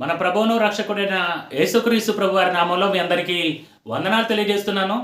మన ప్రభువును రక్షకుడైన యేసుక్రీస్తు ప్రభు వారి నామంలో మీ అందరికీ వందనాలు తెలియజేస్తున్నాను.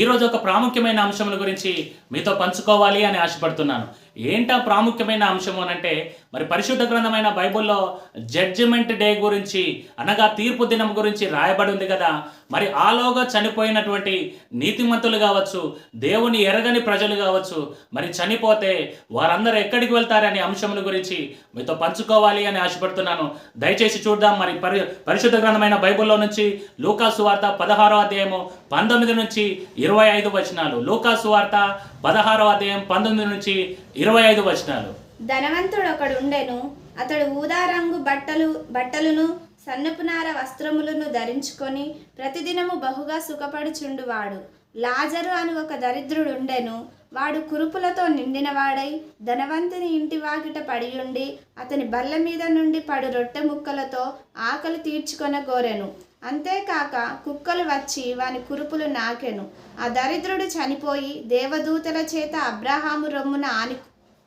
ఈరోజు ఒక ప్రాముఖ్యమైన అంశముల గురించి మీతో పంచుకోవాలి అని ఆశపడుతున్నాను. ఏంటా ప్రాముఖ్యమైన అంశము అంటే మరి పరిశుద్ధ గ్రంథమైన బైబిల్లో జడ్జిమెంట్ డే గురించి అనగా తీర్పు దినం గురించి రాయబడి ఉంది కదా. మరి ఆలోగా చనిపోయినటువంటి నీతిమంతులు కావచ్చు దేవుని ఎరగని ప్రజలు కావచ్చు మరి చనిపోతే వారందరూ ఎక్కడికి వెళ్తారనే అంశముల గురించి మీతో పంచుకోవాలి అని ఆశపడుతున్నాను. దయచేసి చూద్దాం మరి పరి పరిశుద్ధ గ్రంథమైన బైబిల్లో నుంచి లూకాసు వార్త పదహారో అధ్యాయము పంతొమ్మిది నుంచి ఇరవై ఐదు వచనాలు. లూకాసు వార్త పదహారవ అధ్యాయం పంతొమ్మిది నుంచి ఇరవై ఐదు వచనాలు. ధనవంతుడు ఒకడు ఉండెను అతడు ఊదా రంగు బట్టలు బట్టలును సన్నపునార వస్త్రములను ధరించుకొని ప్రతిదినము బహుగా సుఖపడుచుండువాడు. లాజరు అని ఒక దరిద్రుడు ఉండెను వాడు కురుపులతో నిండినవాడై ధనవంతుని ఇంటి వాకిట పడియుండి అతని బల్ల మీద నుండి పడు రొట్టె ముక్కలతో ఆకలి తీర్చుకొన గోరెను అంతేకాక కుక్కలు వచ్చి వాని కురుపులు నాకెను. ఆ దరిద్రుడు చనిపోయి దేవదూతల చేత అబ్రహాము రొమ్మున ఆని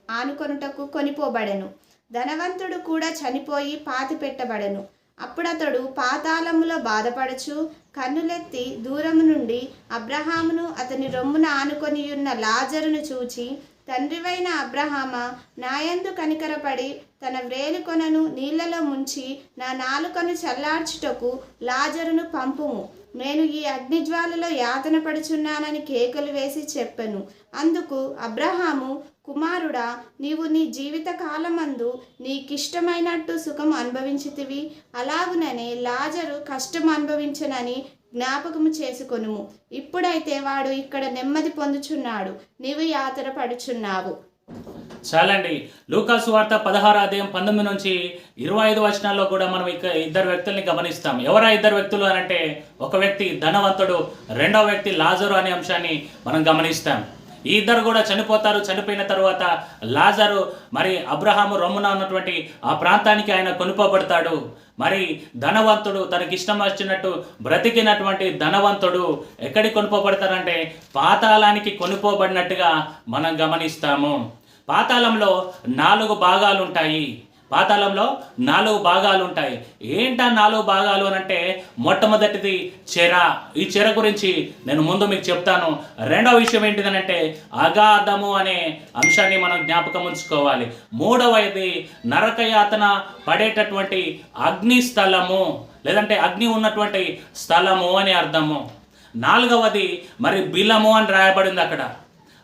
ఆనుకొనుటకు కొనిపోబడెను. ధనవంతుడు కూడా చనిపోయి పాతి పెట్టబడెను. అప్పుడతడు పాతాళములో బాధపడచు కన్నులెత్తి దూరము నుండి అబ్రహామును అతని రొమ్మున ఆనుకొనియున్న లాజరును చూచి తండ్రివైన అబ్రహామ నాయందు కనికరపడి తన వ్రేలికొనను నీళ్ళలో ముంచి నా నాలుకను చల్లార్చుటకు లాజరును పంపుము. నేను ఈ అగ్నిజ్వాలలో యాతన పడుచున్నానని కేకలు వేసి చెప్పెను. అందుకు అబ్రహాము కుమారుడా నీవు నీ జీవిత కాలమందు నీకిష్టమైనట్టు సుఖం అనుభవించితివి. అలాగుననే లాజరు కష్టం అనుభవించనని జ్ఞాపకము చేసుకొనుము. ఇప్పుడైతే వాడు ఇక్కడ నెమ్మది పొందుచున్నాడు. నీవు యాతన పడుచున్నావు. చాలండి. లూకాసు వార్త పదహారు అధ్యాయం పంతొమ్మిది నుంచి ఇరవై ఐదు వచనాల్లో కూడా మనం ఇక ఇద్దరు వ్యక్తుల్ని గమనిస్తాం. ఎవరా ఇద్దరు వ్యక్తులు అనంటే అంటే ఒక వ్యక్తి ధనవంతుడు రెండవ వ్యక్తి లాజరు అనే అంశాన్ని మనం గమనిస్తాం. ఈ ఇద్దరు కూడా చనిపోతారు. చనిపోయిన తర్వాత లాజరు మరి అబ్రహాము రొమ్మున ఉన్నటువంటి ఆ ప్రాంతానికి ఆయన కొనుకోబడతాడు. మరి ధనవంతుడు తనకి ఇష్టం వచ్చినట్టు బ్రతికినటువంటి ధనవంతుడు ఎక్కడికి కొనుకోబడతారంటే పాతాళానికి కొనుకోబడినట్టుగా మనం గమనిస్తాము. పాతాళంలో నాలుగు భాగాలు ఉంటాయి పాతాళంలో నాలుగు భాగాలు ఉంటాయి ఏంటా నాలుగు భాగాలు అని అంటే మొట్టమొదటిది చెర. ఈ చెర గురించి నేను ముందు మీకు చెప్తాను. రెండవ విషయం ఏంటిదనంటే అగాధము అనే అంశాన్ని మనం జ్ఞాపకం ఉంచుకోవాలి. మూడవది నరకయాతన పడేటటువంటి అగ్ని స్థలము లేదంటే అగ్ని ఉన్నటువంటి స్థలము అని అర్థము. నాలుగవది మరి బిలము అని రాయబడింది అక్కడ.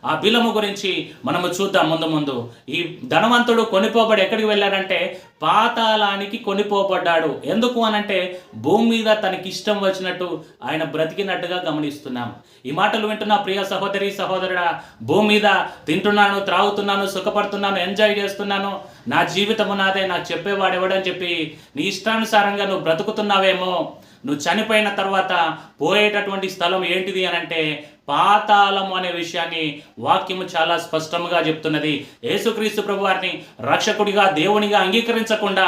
ఆ బిలము గురించి మనము చూద్దాం ముందు ముందు. ఈ ధనవంతుడు కొనిపోబడి ఎక్కడికి వెళ్ళాడంటే పాతాళానికి కొనిపోబడ్డాడు. ఎందుకు అనంటే భూమి మీద తనకి ఇష్టం వచ్చినట్టు ఆయన బ్రతికినట్టుగా గమనిస్తున్నాం. ఈ మాటలు వింటున్న ప్రియ సహోదరి సహోదరుడా భూమి మీద తింటున్నాను త్రాగుతున్నాను సుఖపడుతున్నాను ఎంజాయ్ చేస్తున్నాను. నా జీవితము నాదే నాకు చెప్పేవాడు ఎవడని చెప్పి నీ ఇష్టానుసారంగా నువ్వు బ్రతుకుతున్నావేమో. నువ్వు చనిపోయిన తర్వాత పోయేటటువంటి స్థలం ఏంటిది అని అంటే పాతాళము అనే విషయాన్ని వాక్యము చాలా స్పష్టంగా చెప్తున్నది. యేసుక్రీస్తు ప్రభు వారిని రక్షకుడిగా దేవునిగా అంగీకరించకుండా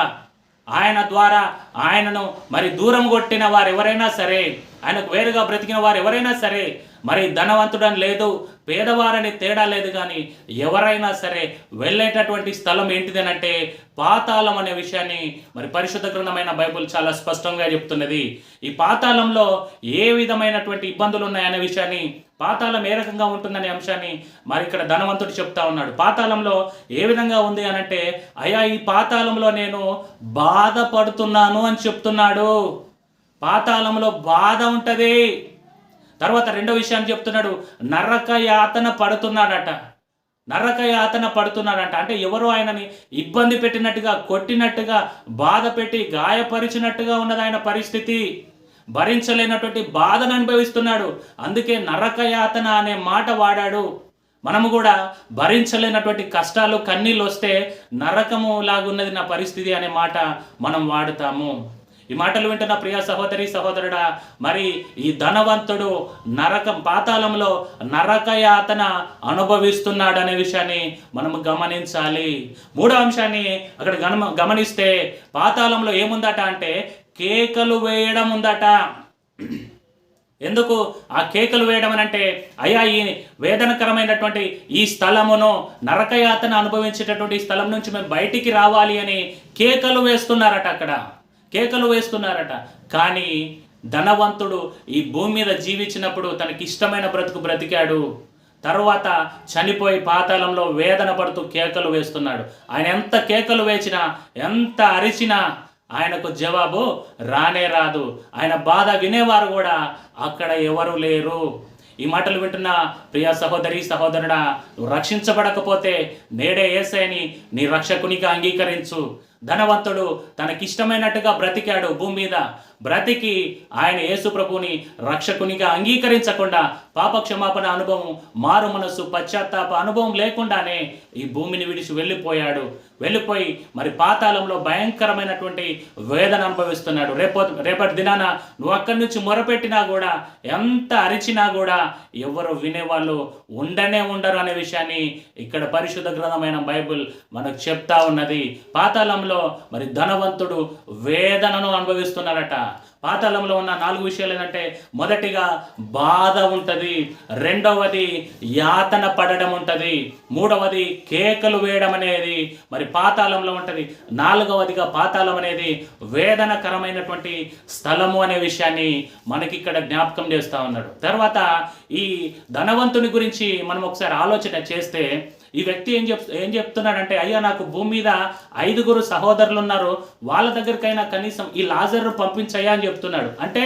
ఆయన ద్వారా ఆయనను మరి దూరం కొట్టిన వారు ఎవరైనా సరే ఆయనకు వేరుగా బ్రతికిన వారు ఎవరైనా సరే మరి ధనవంతుడని లేదు పేదవారని తేడా లేదు కానీ ఎవరైనా సరే వెళ్ళేటటువంటి స్థలం ఏంటిదనంటే పాతాళం అనే విషయాన్ని మరి పరిశుద్ధ గ్రంథమైన బైబుల్ చాలా స్పష్టంగా చెప్తున్నది. ఈ పాతాళంలో ఏ విధమైనటువంటి ఇబ్బందులు ఉన్నాయనే విషయాన్ని పాతాళం ఏ రకంగా ఉంటుందనే అంశాన్ని మరి ఇక్కడ ధనవంతుడు చెప్తా ఉన్నాడు. పాతాళంలో ఏ విధంగా ఉంది అనంటే అయ్యా ఈ పాతాళంలో నేను బాధపడుతున్నాను అని చెప్తున్నాడు. పాతాళంలో బాధ ఉంటుంది. తర్వాత రెండో విషయాన్ని చెప్తున్నాడు నరక యాతన పడుతున్నాడట. నరక యాతన పడుతున్నాడంట. అంటే ఎవరు ఆయనని ఇబ్బంది పెట్టినట్టుగా కొట్టినట్టుగా బాధ పెట్టి గాయపరిచినట్టుగా ఉన్నది ఆయన పరిస్థితి. భరించలేనటువంటి బాధను అనుభవిస్తున్నాడు. అందుకే నరక యాతన అనే మాట వాడాడు. మనము కూడా భరించలేనటువంటి కష్టాలు కన్నీళ్ళు వస్తే నరకము లాగున్నది నా పరిస్థితి అనే మాట మనం వాడుతాము. ఈ మాటలు వింటున్న ప్రియ సహోదరి సహోదరుడా మరి ఈ ధనవంతుడు నరకం పాతాళంలో నరకయాతన అనుభవిస్తున్నాడు అనే విషయాన్ని మనం గమనించాలి. మూడో అంశాన్ని అక్కడ గమ గమనిస్తే పాతాళంలో ఏముందట అంటే కేకలు వేయడం ఉందట. ఎందుకు? ఆ కేకలు వేయడం అని అంటే అయ్యా ఈ వేదనకరమైనటువంటి ఈ స్థలమును నరకయాతన అనుభవించేటటువంటి ఈ స్థలం నుంచి మేము బయటికి రావాలి అని కేకలు వేస్తున్నారట అక్కడ. కేకలు వేస్తున్నారట. కానీ ధనవంతుడు ఈ భూమి మీద జీవించినప్పుడు తనకి ఇష్టమైన బ్రతుకు బ్రతికాడు. తర్వాత చనిపోయి పాతాళంలో వేదన పడుతూ కేకలు వేస్తున్నాడు. ఆయన ఎంత కేకలు వేచినా ఎంత అరిచినా ఆయనకు జవాబు రానే రాదు. ఆయన బాధ వినేవారు కూడా అక్కడ ఎవరు లేరు. ఈ మాటలు వింటున్న ప్రియ సహోదరి సహోదరుడా నువ్వు రక్షించబడకపోతే నేడే ఏసైని నీ రక్షకునిగా అంగీకరించు. ధనవంతుడు తనకిష్టమైనట్టుగా బ్రతికాడు భూమి మీద. బ్రతికి ఆయన యేసుప్రభుని రక్షకునిగా అంగీకరించకుండా పాప క్షమాపణ అనుభవం మారు మనస్సు పశ్చాత్తాప అనుభవం లేకుండానే ఈ భూమిని విడిచి వెళ్ళిపోయాడు. వెళ్ళిపోయి మరి పాతాళంలో భయంకరమైనటువంటి వేదన అనుభవిస్తున్నాడు. రేపో రేపటి దినాన నువ్వు అక్కడి నుంచి మొరపెట్టినా కూడా ఎంత అరిచినా కూడా ఎవరు వినేవాళ్ళు ఉండనే ఉండరు అనే విషయాన్ని ఇక్కడ పరిశుద్ధ గ్రంథమైన బైబిల్ మనకు చెప్తా ఉన్నది. పాతాళంలో మరి ధనవంతుడు వేదనను అనుభవిస్తున్నారట. పాతాళంలో ఉన్న నాలుగు విషయాలు ఏంటంటే మొదటిగా బాధ ఉంటుంది రెండవది యాతన పడడం ఉంటుంది మూడవది కేకలు వేయడం అనేది మరి పాతాళంలో ఉంటుంది నాలుగవదిగా పాతాళం అనేది వేదనకరమైనటువంటి స్థలము అనే విషయాన్ని మనకి ఇక్కడ జ్ఞాపకం చేస్తూ ఉన్నాడు. తర్వాత ఈ ధనవంతుని గురించి మనం ఒకసారి ఆలోచన చేస్తే ఈ వ్యక్తి ఏం చెప్ ఏం చెప్తున్నాడంటే అయ్యా నాకు భూమి మీద ఐదుగురు సహోదరులు ఉన్నారు వాళ్ళ దగ్గరికైనా కనీసం ఈ లాజర్ను పంపించయ్యా అని చెప్తున్నాడు. అంటే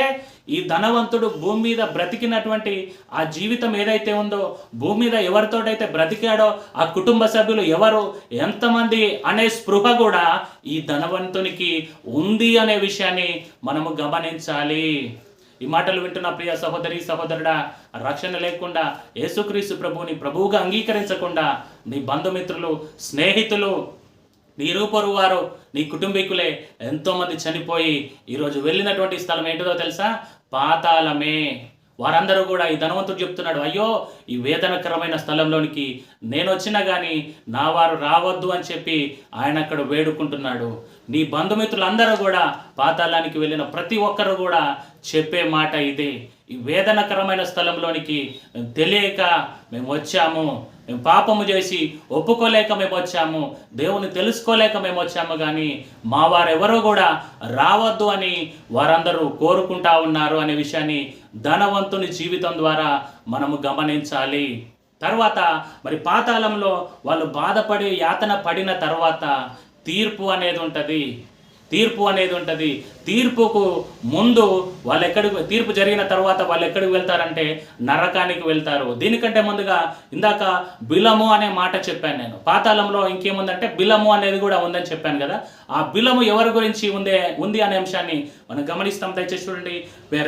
ఈ ధనవంతుడు భూమి మీద బ్రతికినటువంటి ఆ జీవితం ఏదైతే ఉందో భూమి మీద ఎవరితోటైతే బ్రతికాడో ఆ కుటుంబ సభ్యులు ఎవరు ఎంతమంది అనే స్పృహ కూడా ఈ ధనవంతునికి ఉంది అనే విషయాన్ని మనము గమనించాలి. ఈ మాటలు వింటున్న ప్రియ సహోదరి సహోదరుడా రక్షణ లేకుండా యేసుక్రీస్తు ప్రభువుని ప్రభువుగా అంగీకరించకుండా నీ బంధుమిత్రులు స్నేహితులు నీ రూపరు వారు నీ కుటుంబీకులే ఎంతోమంది చనిపోయి ఈరోజు వెళ్ళినటువంటి స్థలం ఏంటిదో తెలుసా? పాతాళమే. వారందరూ కూడా ఈ ధనవంతుడు చెప్తున్నాడు అయ్యో ఈ వేదనకరమైన స్థలంలోనికి నేను వచ్చినా కానీ నా వారు రావద్దు అని చెప్పి ఆయన అక్కడ వేడుకుంటున్నాడు. నీ బంధుమిత్రులందరూ కూడా పాతాళానికి వెళ్ళిన ప్రతి ఒక్కరు కూడా చెప్పే మాట ఇదే. ఈ వేదనకరమైన స్థలంలోనికి మేము తెలియక మేము వచ్చాము. మేము పాపము చేసి ఒప్పుకోలేక మేము వచ్చాము. దేవుని తెలుసుకోలేక మేము వచ్చాము కానీ మా వారెవరూ కూడా రావద్దు అని వారందరూ కోరుకుంటా ఉన్నారు అనే విషయాన్ని ధనవంతుని జీవితం ద్వారా మనము గమనించాలి. తర్వాత మరి పాతాళంలో వాళ్ళు బాధపడి యాతన పడిన తర్వాత తీర్పు అనేది ఉంటుంది. తీర్పు అనేది ఉంటుంది. తీర్పుకు ముందు వాళ్ళు ఎక్కడికి తీర్పు జరిగిన తర్వాత వాళ్ళు ఎక్కడికి వెళ్తారంటే నరకానికి వెళ్తారు. దీనికంటే ముందుగా ఇందాక బిలము అనే మాట చెప్పాను నేను. పాతాళంలో ఇంకేముందంటే బిలము అనేది కూడా ఉందని చెప్పాను కదా. ఆ బిలము ఎవరి గురించి ఉందే ఉంది అనే అంశాన్ని మనం గమనిస్తాం. దయచేసి చూడండి.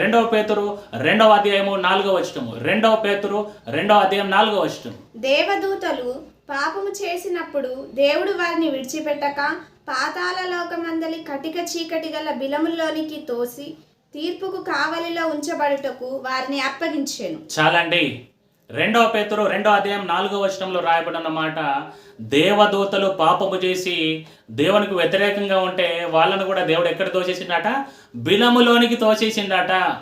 రెండవ పేతురు రెండవ అధ్యాయము నాలుగవ వచ్చటము రెండవ పేతురు రెండవ అధ్యాయం నాలుగవ వచ్చటం దేవదూతలు పాపము చేసినప్పుడు దేవుడు వారిని విడిచిపెట్టక పాతాళ లోకమందలి కటిక చీకటి గల బిలములోనికి తోసి తీర్పుకు కావలిలో ఉంచబడుటకు వారిని అప్పగించాను. చాలండి రెండవ పేతురు రెండవ అధ్యాయం నాలుగవ వచనంలో రాయబడిన మాట దేవదూతలు పాపము చేసి దేవునికి వ్యతిరేకంగా ఉంటే వాళ్ళను కూడా దేవుడు ఎక్కడ తోసేసిండట? బిలములోనికి తోసేసిండట.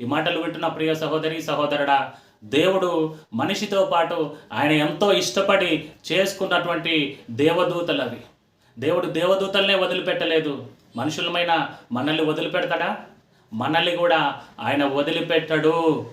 ఈ మాటలు వింటున్న ప్రియ సహోదరి సహోదరుడా దేవుడు మనిషితో పాటు ఆయన ఎంతో ఇష్టపడి చేసుకున్నటువంటి దేవదూతలు అవి. దేవుడు దేవదూతలనే వదిలిపెట్టలేదు. మనుషులమైన మనల్ని వదిలిపెడతాడా? మనల్ని కూడా ఆయన వదిలిపెట్టడు.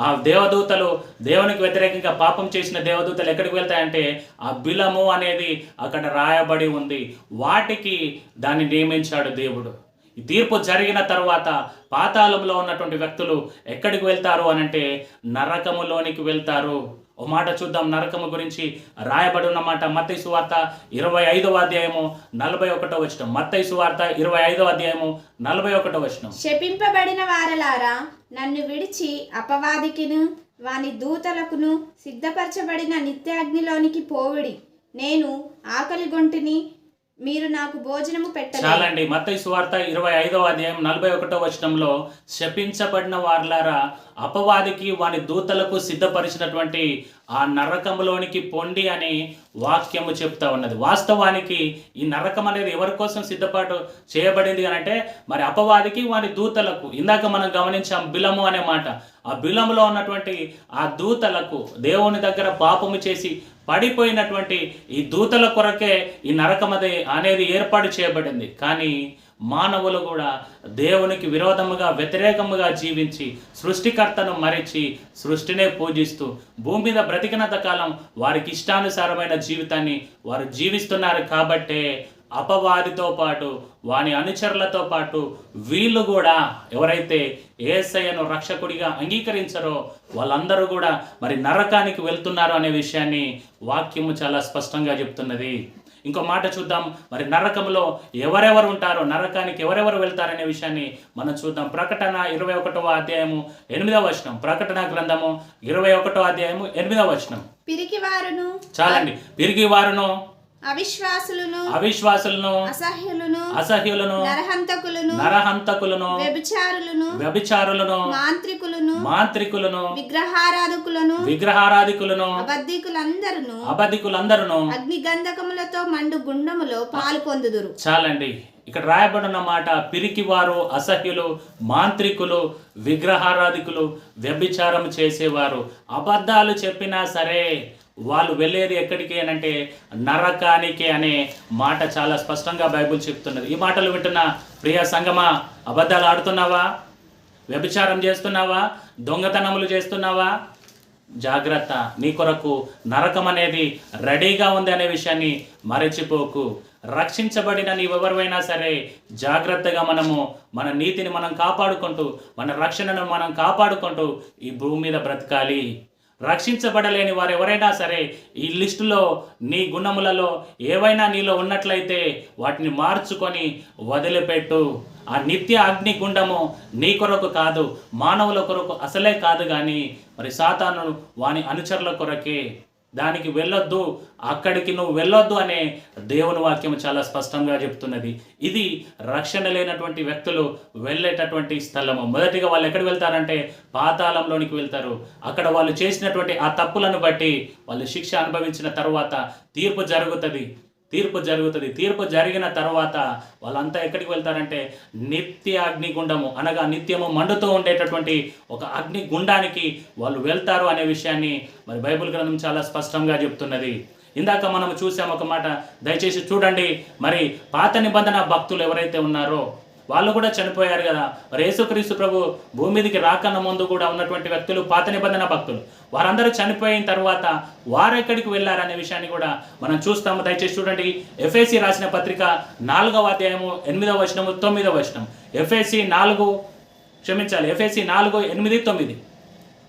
ఆ దేవదూతలు దేవునికి వ్యతిరేకంగా పాపం చేసిన దేవదూతలు ఎక్కడికి వెళ్తాయంటే ఆ బిలము అనేది అక్కడ రాయబడి ఉంది. వాటికి దాన్ని నియమించాడు దేవుడు. ఈ తీర్పు జరిగిన తర్వాత పాతాళంలో ఉన్నటువంటి వ్యక్తులు ఎక్కడికి వెళ్తారు అనంటే నరకములోనికి వెళ్తారు. ఓ మాట చూద్దాం నరకము గురించి రాయబడి ఉన్న మాట మత్తయి సువార్త ఇరవై ఐదవ అధ్యాయము నలభై ఒకటో వచనం. మత్తై సువార్త ఇరవై ఐదవ అధ్యాయము నలభై ఒకటో వచనం. శపింపబడిన వారలారా నన్ను విడిచి అపవాదికిను వాని దూతలకును సిద్ధపరచబడిన నిత్యాగ్నిలోనికి పోవిడి. నేను ఆకలి గొంటిని మీరు నాకు భోజనము పెట్టాలండి చాలండి. మత్తయి సువార్త ఇరవై ఐదవ అధ్యాయం నలభై ఒకటో వచనంలో శపించబడిన వార్లారా అపవాదికి వాని దూతలకు సిద్ధపరిచినటువంటి ఆ నరకంలోనికి పొండి అని వాక్యము చెప్తా ఉన్నది. వాస్తవానికి ఈ నరకం అనేది ఎవరి కోసం సిద్ధపాటు చేయబడింది అని అంటే మరి అపవాదికి వాని దూతలకు ఇందాక మనం గమనించాం బిలము అనే మాట. ఆ బిలములో ఉన్నటువంటి ఆ దూతలకు దేవుని దగ్గర పాపము చేసి పడిపోయినటువంటి ఈ దూతల కొరకే ఈ నరకమది అనేది ఏర్పాటు చేయబడింది. కానీ మానవులు కూడా దేవునికి విరోధముగా వ్యతిరేకముగా జీవించి సృష్టికర్తను మరిచి సృష్టినే పూజిస్తూ భూమి మీద బ్రతికినంత కాలం వారికి ఇష్టానుసారమైన జీవితాన్ని వారు జీవిస్తున్నారు కాబట్టే అపవాదితో పాటు వాని అనుచరులతో పాటు వీళ్ళు కూడా ఎవరైతే ఏసయ్యను రక్షకుడిగా అంగీకరించరో వాళ్ళందరూ కూడా మరి నరకానికి వెళ్తున్నారు అనే విషయాన్ని వాక్యము చాలా స్పష్టంగా చెప్తున్నది. ఇంకో మాట చూద్దాం. మరి నరకంలో ఎవరెవరు ఉంటారో నరకానికి ఎవరెవరు వెళ్తారనే విషయాన్ని మనం చూద్దాం. ప్రకటన ఇరవై ఒకటవ అధ్యాయము ఎనిమిదవ వచనం. ప్రకటన గ్రంథము ఇరవై ఒకటో అధ్యాయము ఎనిమిదవ వచనం. పిరికివారును చాలండి. పిరిగి వారును అవిశ్వాసులను అవిశ్వాసులను అసహ్యులను అసహ్యులను నరహంతకులను నరహంతకులను వ్యభిచారులను వ్యభిచారులను మాంత్రికులను మాంత్రికులను విగ్రహారాధకులను విగ్రహారాధికులను అబద్ధికులందరును అబద్ధికులందరూ అగ్ని గంధకములతో మండు గుండములో పాలు పొందుదురు. చాలండి. ఇక్కడ రాయబడిన మాట పిరికివారు అసహ్యులు మాంత్రికులు విగ్రహారాధికులు వ్యభిచారం చేసేవారు. అబద్ధాలు చెప్పినా సరే వాళ్ళు వెళ్ళేది ఎక్కడికి అని అంటే నరకానికి అనే మాట చాలా స్పష్టంగా బైబుల్ చెప్తున్నది. ఈ మాటలు వింటున్న ప్రియ సంగమా అబద్ధాలు ఆడుతున్నావా? వ్యభిచారం చేస్తున్నావా? దొంగతనములు చేస్తున్నావా? జాగ్రత్త నీ కొరకు నరకం అనేది రెడీగా ఉంది అనే విషయాన్ని మరచిపోకు. రక్షించబడిన నీవెవరివైనా సరే జాగ్రత్తగా మనము మన నీతిని మనం కాపాడుకుంటూ మన రక్షణను మనం కాపాడుకుంటూ ఈ భూమి మీద బ్రతకాలి. రక్షించబడలేని వారు ఎవరైనా సరే ఈ లిస్టులో నీ గుణములలో ఏవైనా నీలో ఉన్నట్లయితే వాటిని మార్చుకొని వదిలిపెట్టు. ఆ నిత్య అగ్ని గుండము నీ కొరకు కాదు మానవుల కొరకు అసలే కాదు కానీ మరి సాతాను వాని అనుచరుల కొరకే దానికి వెళ్ళొద్దు అక్కడికి నువ్వు వెళ్ళొద్దు అనే దేవుని వాక్యం చాలా స్పష్టంగా చెప్తున్నది. ఇది రక్షణ లేనటువంటి వ్యక్తులు వెళ్ళేటటువంటి స్థలము. మొదటిగా వాళ్ళు ఎక్కడికి వెళ్తారంటే పాతాళంలోనికి వెళ్తారు. అక్కడ వాళ్ళు చేసినటువంటి ఆ తప్పులను బట్టి వాళ్ళు శిక్ష అనుభవించిన తర్వాత తీర్పు జరుగుతుంది. తీర్పు జరుగుతుంది. తీర్పు జరిగిన తర్వాత వాళ్ళంతా ఎక్కడికి వెళ్తారంటే నిత్య అగ్నిగుండము అనగా నిత్యము మండుతూ ఉండేటటువంటి ఒక అగ్ని గుండానికి వాళ్ళు వెళ్తారు అనే విషయాన్ని మరి బైబిల్ గ్రంథం చాలా స్పష్టంగా చెప్తున్నది. ఇందాక మనం చూసాం ఒక మాట దయచేసి చూడండి. మరి పాత నిబంధన భక్తులు ఎవరైతే ఉన్నారో వాళ్ళు కూడా చనిపోయారు కదా. మరి యేసుక్రీస్తు ప్రభు భూమి మీదకి రాకన్న ముందు కూడా ఉన్నటువంటి వ్యక్తులు పాత నిబంధన భక్తులు వారందరూ చనిపోయిన తర్వాత వారు ఎక్కడికి వెళ్ళారనే విషయాన్ని కూడా మనం చూస్తాము. దయచేసి చూడండి. ఎఫ్ఏసి రాసిన పత్రిక నాలుగవ అధ్యాయము ఎనిమిదవ వచనము తొమ్మిదవ వచనం. ఎఫ్ఏసి నాలుగు క్షమించాలి. ఎఫ్ఏసి నాలుగు ఎనిమిది తొమ్మిది.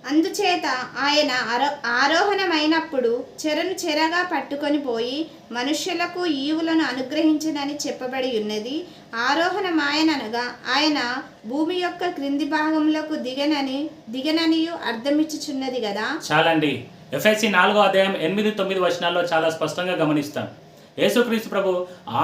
అందుచేత ఆయన ఆరో ఆరోహణమైనప్పుడు చెరను చెరగా పట్టుకొని పోయి మనుష్యులకు ఈవులను అనుగ్రహించనని చెప్పబడి ఉన్నది. ఆరోహణమాయననగా ఆయన భూమి యొక్క క్రింది భాగములకు దిగనని దిగననియు అర్థమిచ్చుచున్నది కదా చాలండి. ఎఫ్ఎస్సి నాలుగో అధ్యాయం ఎనిమిది తొమ్మిది వచనాల్లో చాలా స్పష్టంగా గమనిస్తాం. యేసుక్రీస్తు ప్రభు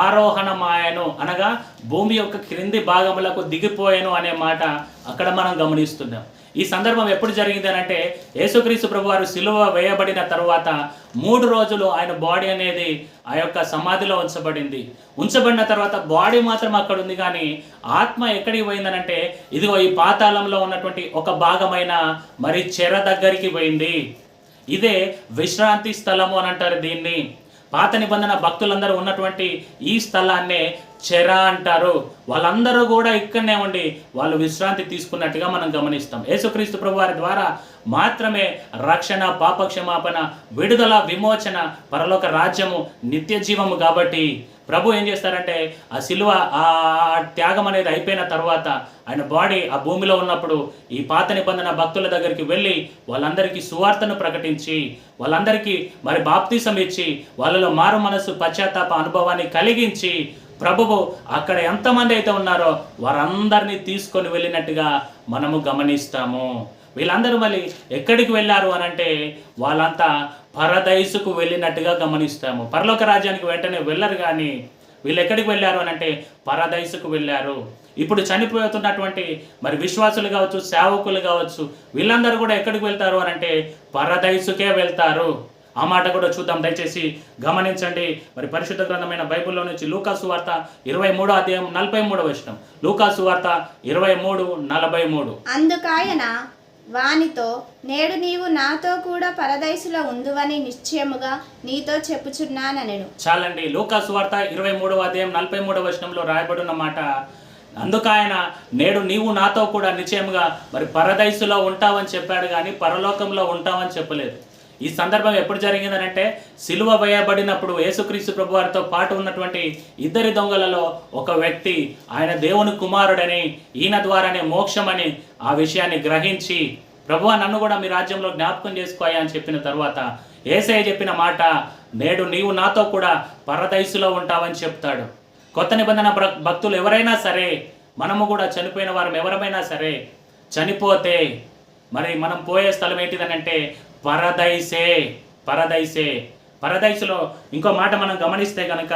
ఆరోహణమాయను అనగా భూమి యొక్క క్రింది భాగములకు దిగిపోయాను అనే మాట అక్కడ మనం గమనిస్తున్నాం. ఈ సందర్భం ఎప్పుడు జరిగింది అని అంటే యేసుక్రీస్తు ప్రభు వారు సిలువ వేయబడిన తర్వాత మూడు రోజులు ఆయన బాడీ అనేది ఆ యొక్క సమాధిలో ఉంచబడింది. ఉంచబడిన తర్వాత బాడీ మాత్రం అక్కడ ఉంది కానీ ఆత్మ ఎక్కడికి పోయిందనంటే ఇదిగో ఈ పాతాళంలో ఉన్నటువంటి ఒక భాగమైన మరి చెర దగ్గరికి పోయింది. ఇదే విశ్రాంతి స్థలము అని అంటారు దీన్ని. పాత నిబంధన భక్తులందరూ ఉన్నటువంటి ఈ స్థలాన్నే చెర అంటారు. వాళ్ళందరూ కూడా ఇక్కడనే ఉండి వాళ్ళు విశ్రాంతి తీసుకున్నట్టుగా మనం గమనిస్తాం. యేసుక్రీస్తు ప్రభు వారి ద్వారా మాత్రమే రక్షణ పాపక్షమాపణ విడుదల విమోచన పరలోక రాజ్యము నిత్య జీవము కాబట్టి ప్రభు ఏం చేస్తారంటే ఆ సిలువ ఆ త్యాగం అనేది అయిపోయిన తర్వాత ఆయన బాడీ ఆ భూమిలో ఉన్నప్పుడు ఈ పాత నిబంధన భక్తుల దగ్గరికి వెళ్ళి వాళ్ళందరికీ సువార్తను ప్రకటించి వాళ్ళందరికీ మరి బాప్తీసం ఇచ్చి వాళ్ళలో మారు మనసు పశ్చాత్తాప అనుభవాన్ని కలిగించి ప్రభువు అక్కడ ఎంతమంది అయితే ఉన్నారో వారందరినీ తీసుకొని వెళ్ళినట్టుగా మనము గమనిస్తాము. వీళ్ళందరూ మళ్ళీ ఎక్కడికి వెళ్ళారు అని అంటే వాళ్ళంతా పరదైసుకు వెళ్ళినట్టుగా గమనిస్తాము. పరలోక రాజ్యానికి వెంటనే వెళ్ళరు కానీ వీళ్ళు ఎక్కడికి వెళ్ళారు అని అంటే పరదైసుకు వెళ్ళారు. ఇప్పుడు చనిపోతున్నటువంటి మరి విశ్వాసులు కావచ్చు సేవకులు కావచ్చు వీళ్ళందరూ కూడా ఎక్కడికి వెళ్తారు అని అంటే పరదైసుకే వెళ్తారు. ఆ మాట కూడా చూద్దాం. దయచేసి గమనించండి. మరి పరిశుద్ధ గ్రంథమైన బైబిల్లో నుంచి లూకాసు వార్త ఇరవై మూడో అధ్యాయం నలభై మూడు వచనం. లూకాసు వార్త ఇరవై మూడు నలభై మూడు. అందుకాయన వానితో నేడు నీవు నాతో కూడా పరదైసులో ఉందువని నిశ్చయముగా నీతో చెప్పుచున్నానెను చాలండి. లూకాసు వార్త ఇరవై మూడవ అధ్యాయం నలభై మూడవ వచనంలో రాయబడిన మాట అందుకు ఆయన నేడు నీవు నాతో కూడా నిశ్చయముగా మరి పరదైసులో ఉంటావని చెప్పాడు కానీ పరలోకంలో ఉంటావని చెప్పలేదు. ఈ సందర్భం ఎప్పుడు జరిగిందనంటే సిలువ వేయబడినప్పుడు యేసుక్రీస్తు ప్రభు వారితో పాటు ఉన్నటువంటి ఇద్దరి దొంగలలో ఒక వ్యక్తి ఆయన దేవుని కుమారుడని ఈయన ద్వారానే మోక్షమని ఆ విషయాన్ని గ్రహించి ప్రభువా నన్ను కూడా మీ రాజ్యంలో జ్ఞాపకం చేసుకోయా అని చెప్పిన తర్వాత ఏసయ్య చెప్పిన మాట నేడు నీవు నాతో కూడా పరదైసులో ఉంటావని చెప్తాడు. కొత్త నిబంధన భక్తులు ఎవరైనా సరే మనము కూడా చనిపోయిన వారం ఎవరమైనా సరే చనిపోతే మరి మనం పోయే స్థలం ఏంటిదనంటే పరదైసే పరదైసే. పరదైసులో ఇంకో మాట మనం గమనిస్తే కనుక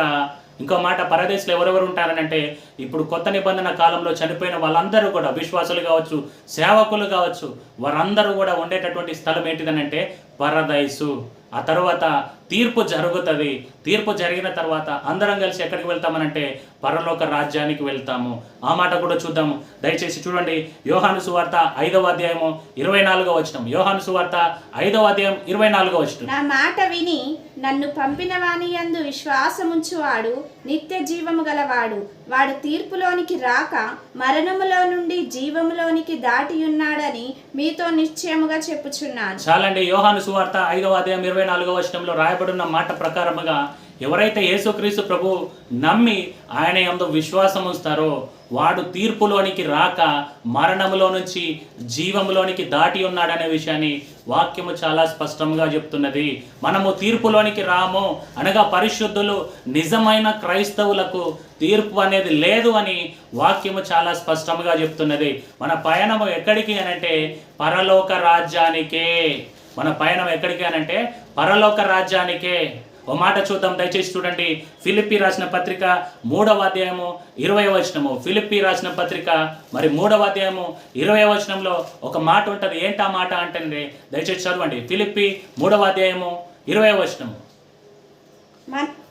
ఇంకో మాట పరదేశంలో ఎవరెవరు ఉంటారనంటే ఇప్పుడు కొత్త నిబంధన కాలంలో చనిపోయిన వాళ్ళందరూ కూడా విశ్వాసులు కావచ్చు సేవకులు కావచ్చు వారందరూ కూడా ఉండేటటువంటి స్థలం ఏంటిదనంటే పరదైసు. ఆ తర్వాత తీర్పు జరుగుతుంది. తీర్పు జరిగిన తర్వాత అందరం కలిసి ఎక్కడికి వెళ్తామనంటే పరలోక రాజ్యానికి వెళ్తాము. ఆ మాట కూడా చూద్దాము. దయచేసి చూడండి యోహాను సువార్త ఐదవ అధ్యాయము ఇరవై నాలుగో వచ్చినాం యోహాను సువార్త ఐదవ అధ్యాయం ఇరవై నాలుగో వచ్చినాం నా మాట విని నన్ను పంపిన వాని యందు విశ్వాసముంచువాడు నిత్య జీవము గలవాడు. వాడు తీర్పులోనికి రాక మరణములో నుండి జీవములోనికి దాటి ఉన్నాడని మీతో నిశ్చయముగా చెప్పుచున్నాను. చాలండి యోహాను సువార్త ఐదవ అధ్యాయం ఇరవై నాలుగో వచనంలో రాయబడిన మాట ప్రకారముగా ఎవరైతే యేసుక్రీస్తు ప్రభు నమ్మి ఆయన ఎందు విశ్వాసం ఉంచుతారో వాడు తీర్పులోనికి రాక మరణములో నుంచి జీవములోనికి దాటి ఉన్నాడనే విషయాన్ని వాక్యము చాలా స్పష్టంగా చెప్తున్నది. మనము తీర్పులోనికి రాము అనగా పరిశుద్ధులు నిజమైన క్రైస్తవులకు తీర్పు అనేది లేదు అని వాక్యము చాలా స్పష్టంగా చెప్తున్నది. మన పయనము ఎక్కడికి అనంటే పరలోక రాజ్యానికే. మన పయనం ఎక్కడికి అనంటే పరలోక రాజ్యానికే. ఓ మాట చూద్దాం. దయచేసి చూడండి. ఫిలిప్పి రాసిన పత్రిక మూడవ అధ్యాయము ఇరవై వచనము. ఫిలిప్పి రాసిన పత్రిక మరి మూడవ అధ్యాయము ఇరవై వచనంలో ఒక మాట ఉంటుంది. ఏంటా మాట అంటే దయచేసి చదవండి. ఫిలిప్పి మూడవ అధ్యాయము ఇరవై వచనము. మన-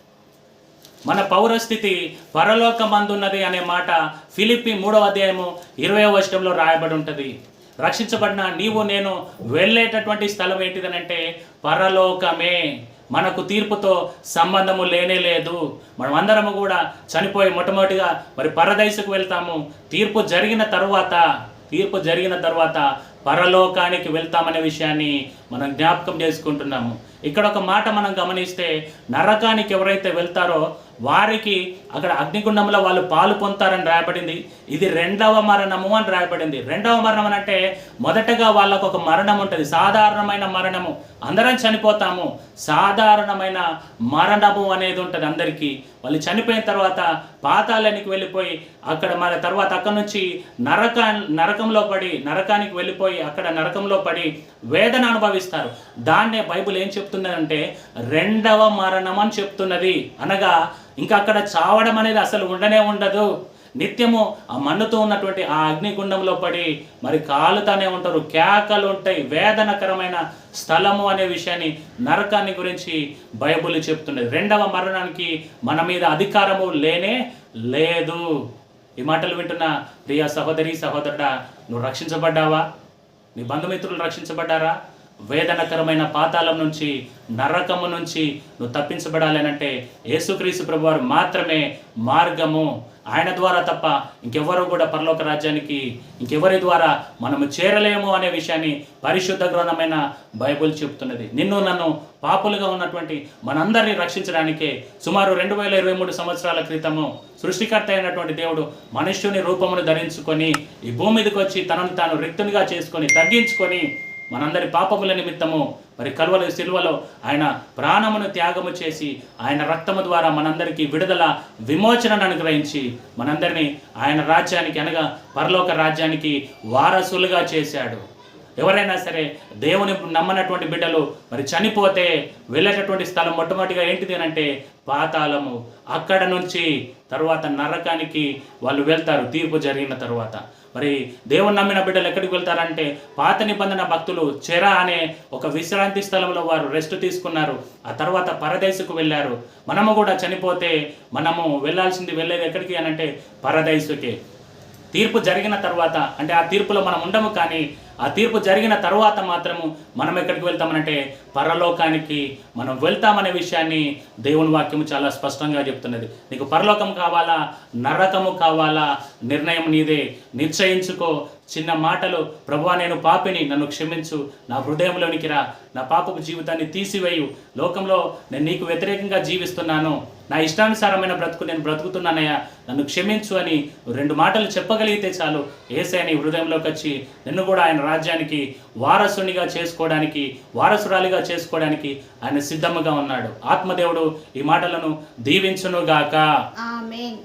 మన పౌరస్థితి పరలోకమందున్నది అనే మాట ఫిలిప్పి మూడవ అధ్యాయము ఇరవై వచనంలో రాయబడి ఉంటుంది. రక్షించబడిన నీవు నేను వెళ్ళేటటువంటి స్థలం ఏంటిదనంటే పరలోకమే. మనకు తీర్పుతో సంబంధము లేనే లేదు. మనం అందరము కూడా చనిపోయి మొట్టమొదటిగా మరి పరదైసుకు వెళ్తాము. తీర్పు జరిగిన తరువాత తీర్పు జరిగిన తర్వాత పరలోకానికి వెళ్తామనే విషయాన్ని మనం జ్ఞాపకం చేసుకుంటున్నాము. ఇక్కడ ఒక మాట మనం గమనిస్తే నరకానికి ఎవరైతే వెళ్తారో వారికి అక్కడ అగ్నిగుండంలో వాళ్ళు పాలు పొందుతారని రాయబడింది. ఇది రెండవ మరణము అని రాయబడింది. రెండవ మరణం అని అంటే మొదటగా వాళ్ళకు ఒక మరణం ఉంటుంది. సాధారణమైన మరణము. అందరం చనిపోతాము. సాధారణమైన మరణము అనేది ఉంటుంది అందరికీ. వాళ్ళు చనిపోయిన తర్వాత పాతాళానికి వెళ్ళిపోయి అక్కడ మన తర్వాత అక్కడ నుంచి నరక నరకంలో పడి నరకానికి వెళ్ళిపోయి అక్కడ నరకంలో పడి వేదన అనుభవిస్తారు. దాన్నే బైబుల్ ఏం చెప్తుందంటే రెండవ మరణం అని చెప్తున్నది. అనగా ఇంకా అక్కడ చావడం అనేది అసలు ఉండనే ఉండదు. నిత్యము ఆ మన్నుతో ఉన్నటువంటి ఆ అగ్నిగుండంలో పడి మరి కాలుతానే ఉంటారు. కేకలు ఉంటాయి. వేదనకరమైన స్థలము అనే విషయాన్ని నరకాన్ని గురించి బైబుల్ చెప్తున్నది. రెండవ మరణానికి మన మీద అధికారము లేనే లేదు. ఈ మాటలు వింటున్న ప్రియ సహోదరి సహోదరుడా నువ్వు రక్షించబడ్డావా? నీ బంధుమిత్రులు రక్షించబడ్డారా? వేదనకరమైన పాతాళం నుంచి నరకము నుంచి నువ్వు తప్పించబడాలనంటే యేసుక్రీస్తు ప్రభువారు మాత్రమే మార్గము. ఆయన ద్వారా తప్ప ఇంకెవరు కూడా పరలోక రాజ్యానికి ఇంకెవరి ద్వారా మనము చేరలేము అనే విషయాన్ని పరిశుద్ధ గ్రంథమైన బైబుల్ చెబుతున్నది. నిన్ను నన్ను పాపులుగా ఉన్నటువంటి మనందరినీ రక్షించడానికే సుమారు రెండు వేల ఇరవై మూడు సంవత్సరాల క్రితము సృష్టికర్త అయినటువంటి దేవుడు మనుష్యుని రూపమును ధరించుకొని ఈ భూమి మీదకి వచ్చి తనను తాను రిక్తునిగా చేసుకొని తగ్గించుకొని మనందరి పాపముల నిమిత్తము మరి కలువల సిలువలో ఆయన ప్రాణమును త్యాగము చేసి ఆయన రక్తము ద్వారా మనందరికీ విడుదల విమోచనను అనుగ్రహించి మనందరినీ ఆయన రాజ్యానికి అనగా పరలోక రాజ్యానికి వారసులుగా చేశాడు. ఎవరైనా సరే దేవుని నమ్మనటువంటి బిడ్డలు మరి చనిపోతే వెళ్ళేటటువంటి స్థలం మొట్టమొదటిగా ఏంటిది అని అంటే పాతాళము అక్కడ నుంచి తర్వాత నరకానికి వాళ్ళు వెళ్తారు. తీర్పు జరిగిన తర్వాత. మరి దేవుని నమ్మిన బిడ్డలు ఎక్కడికి వెళ్తారంటే పాత నిబంధన భక్తులు చెర అనే ఒక విశ్రాంతి స్థలంలో వారు రెస్ట్ తీసుకున్నారు. ఆ తర్వాత పరదేశకు వెళ్ళారు. మనము కూడా చనిపోతే మనము వెళ్ళాల్సింది వెళ్ళేది ఎక్కడికి అని అంటే పరదేశుకే. తీర్పు జరిగిన తర్వాత అంటే ఆ తీర్పులో మనం ఉండము కానీ ఆ తీర్పు జరిగిన తర్వాత మాత్రము మనం ఎక్కడికి వెళ్తామనంటే పరలోకానికి మనం వెళ్తామనే విషయాన్ని దేవుని వాక్యము చాలా స్పష్టంగా చెప్తున్నది. నీకు పరలోకం కావాలా? నరకము కావాలా? నిర్ణయం నీదే. నిశ్చయించుకో. చిన్న మాటలు. ప్రభువా నేను పాపిని. నన్ను క్షమించు. నా హృదయంలోనికి రా. నా పాపపు జీవితాన్ని తీసివేయు. లోకంలో నేను నీకు వ్యతిరేకంగా జీవిస్తున్నాను. నా ఇష్టానుసారమైన బ్రతుకు నేను బ్రతుకుతున్నానయ్యా. నన్ను క్షమించు అని రెండు మాటలు చెప్పగలిగితే చాలు. ఏసై నీ హృదయంలోకి వచ్చి నిన్ను కూడా ఆయన రాజ్యానికి వారసునిగా చేసుకోవడానికి వారసురాలిగా చేసుకోవడానికి ఆయన సిద్ధముగా ఉన్నాడు. ఆత్మదేవుడు ఈ మాటలను దీవించునుగాక. ఆమెన్.